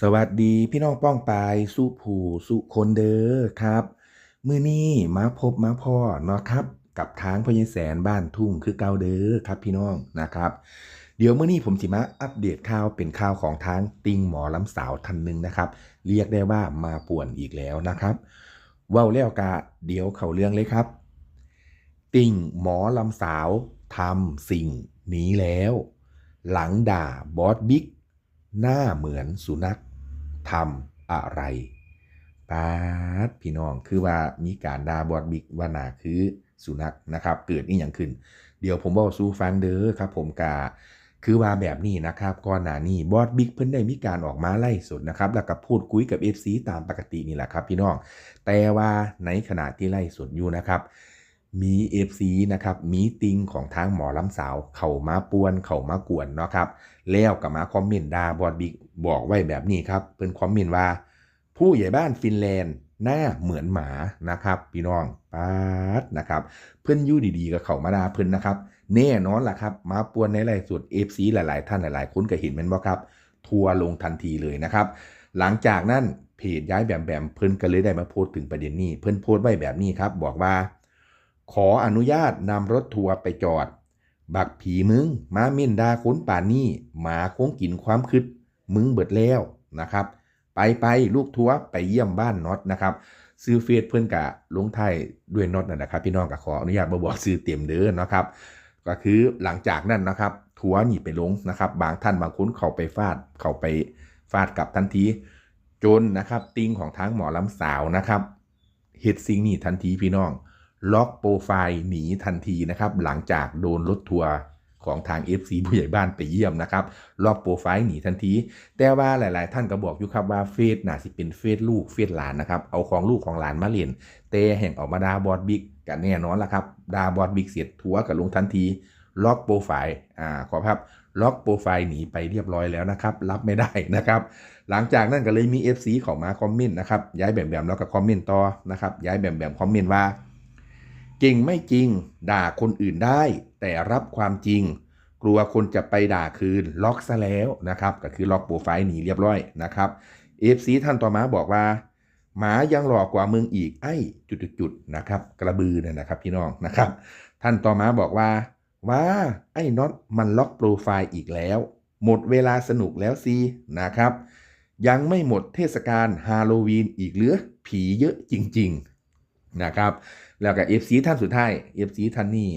สวัสดีพี่น้องป้องปายสุผูสุคนเด้อครับ มือนี้มาพบมาพ่อเนาะครับ กับทางพญแสนบ้านทุ่งคือเก่าเด้อครับพี่น้องนะครับ เดี๋ยวมื้อนี้ผมสิมาอัปเดตข่าวเป็นข่าวของทางติงหมอลำสาวท่านหนึ่งนะครับ เรียกได้ว่ามาป่วนอีกแล้วนะครับว้าแล้วกะเดี๋ยวเข้าเรื่องเลยครับ ติ่งหมอลำสาวทำสิ่งนี้แล้ว หลังด่าบอสบิ๊ก หน้าเหมือนสุนัขทำอะไรปาดพี่น้องคือว่ามีการดาบอสบิ๊กว่าหนาคือสุนัขนะครับ เกิดนี่อย่างขึ้น เดี๋ยวผมบอกสู้ฟังเด้อครับ ผมกาคือว่าแบบนี้นะครับก่อนหน้านี้บอสบิ๊กเพิ่นได้มีการออกมาไล่สดนะครับ แล้วก็พูดคุยกับ FC ตามปกตินี่แหละครับ พี่น้อง แต่ว่าในขณะที่ไล่สดอยู่นะครับ มี FC นะครับมีติงของทางหมอลำสาว เข้ามาป่วน เข้ามากวนเนาะครับแล้วก็มาคอมเมนต์ดาบอดบิ๊กบอกไว้แบบนี้ครับเพิ่นคอมเมนต์ว่า ผู้ใหญ่บ้านฟินแลนด์หน้าเหมือนหมานะครับ พี่น้องปาดนะครับ เพิ่อนยู่ดีๆก็เข้ามาดาเพิ่อนนะครับ แน่นอนล่ะครับ มาป่วนในไลฟ์สด FC หลายๆ ท่านหลายๆ คนก็เห็นแม่นบ่ครับ ทัวร์ลงทันทีเลยนะครับ หลังจากนั้นเพจย้ายแบมแบมเพิ่อนก็เลยได้มาโพสต์ถึงประเด็นนี้ เพิ่อนโพสต์ไว้แบบนี้ครับ บอกว่า ขออนุญาตนำรถทัวร์ไปจอด บักผีมึงมาเม่นดาค้นป่านนี่หมาคงกินความคืดมึงเบิดแล้วนะครับ ไปไปลูกทัวร์ไปเยี่ยมบ้านน็อตนะครับซื้อเฟซเพื่อนกะลงไทยด้วยน็อตนั่นนะครับ พี่น้องก็ขออนุญาตบ่บอกซื้อเต็มเด้อนะครับ ก็คือหลังจากนั้นนะครับ ทัวร์นี่ไปลงนะครับ บางท่านบางคนเข้าไปฟาดเข้าไปฟาดกลับทันทีจนนะครับติงของทางหมอลำสาวนะครับเฮ็ดสิ่งนี้ทันทีพี่น้อง ล็อกโปรไฟล์หนีทันทีนะครับ หลังจากโดนรถทัวร์ของทาง FC ผู้ใหญ่บ้านไปเยี่ยมนะครับล็อกโปรไฟล์หนีทันที แต่ว่าหลาย ๆ ท่านก็บอกอยู่ครับว่าเฟซน่าสิเป็นเฟซลูกเฟซหลานนะครับ เอาของลูกของหลานมาเล่นแต่แห่งออกมาดาบอดบิ๊กกันแน่นอนละครับดาบอดบิ๊กเสียทัวร์กับลงทันทีล็อกโปรไฟล์อ่าขอครับล็อกโปรไฟล์หนีไปเรียบร้อยแล้วนะครับ รับไม่ได้นะครับ หลังจากนั้นก็เลยมี FC ของมาคอมเมนต์นะครับย้ายแบมแบมแล้วก็คอมเมนต์ต่อนะครับย้ายแบมแบมคอมเมนต์ว่า จริงไม่จริง ด่าคนอื่นได้ แต่รับความจริง กลัวคนจะไปด่าคืนล็อกซะแล้วนะครับ ก็คือล็อกโปรไฟล์หนีเรียบร้อยนะครับ FC ท่านต่อมาบอกว่าหมายังหลอกกว่ามึงอีกไอ้จุดๆนะครับ กระบือเนี่ยนะครับพี่น้องนะครับ ท่านต่อมาบอกว่าว่าไอ้น็อตมันล็อกโปรไฟล์อีกแล้ว หมดเวลาสนุกแล้วสินะครับ ยังไม่หมดเทศกาลฮาโลวีนอีกเหรือผีเยอะจริง ๆนะครับ แล้วก็ FC ท่านสุดท้าย FC ท่านนี่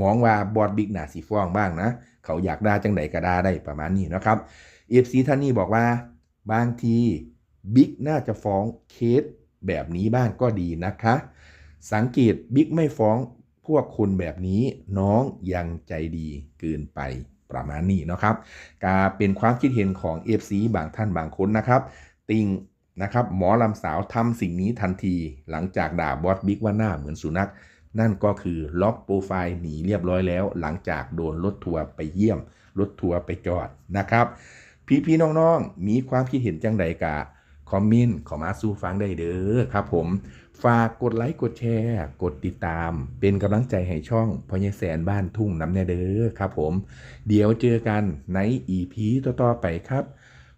มองว่าบอดบิ๊กหนาสีฟ้องบ้างนะ เขาอยากได่าจังไดก็ด่าได้ประมาณนี้นะครับ FC ท่านนี้บอกว่าบางทีบิ๊กน่าจะฟ้องเคสแบบนี้บ้างก็ดีนะคะ สังเกตบิ๊กไม่ฟ้องพวกคนแบบนี้น้องยังใจดีเกินไปประมาณนี้นะครับกาเป็นความคิดเห็นของ FC บางท่านบางคนนะครับ ติง นะครับหมอลำสาวทำสิ่งนี้ทันทีหลังจากด่าบอสบิ๊กว่าหน้าเหมือนสุนัข นั่นก็คือล็อกโปรไฟล์หนีเรียบร้อยแล้ว หลังจากโดนรถทัวร์ไปเยี่ยมรถทัวร์ไปจอดนะครับ พี่ๆน้องๆ มีความคิดเห็นจังใดกะคอมเมนต์ขอมาสู้ฟังได้เด้อครับผม ฝากกดไลค์กดแชร์ กดติดตาม เป็นกำลังใจให้ช่องพญแสนบ้านทุ่งน้ำแน่เด้อครับผม เดี๋ยวเจอกันใน EP ต่อๆไปครับ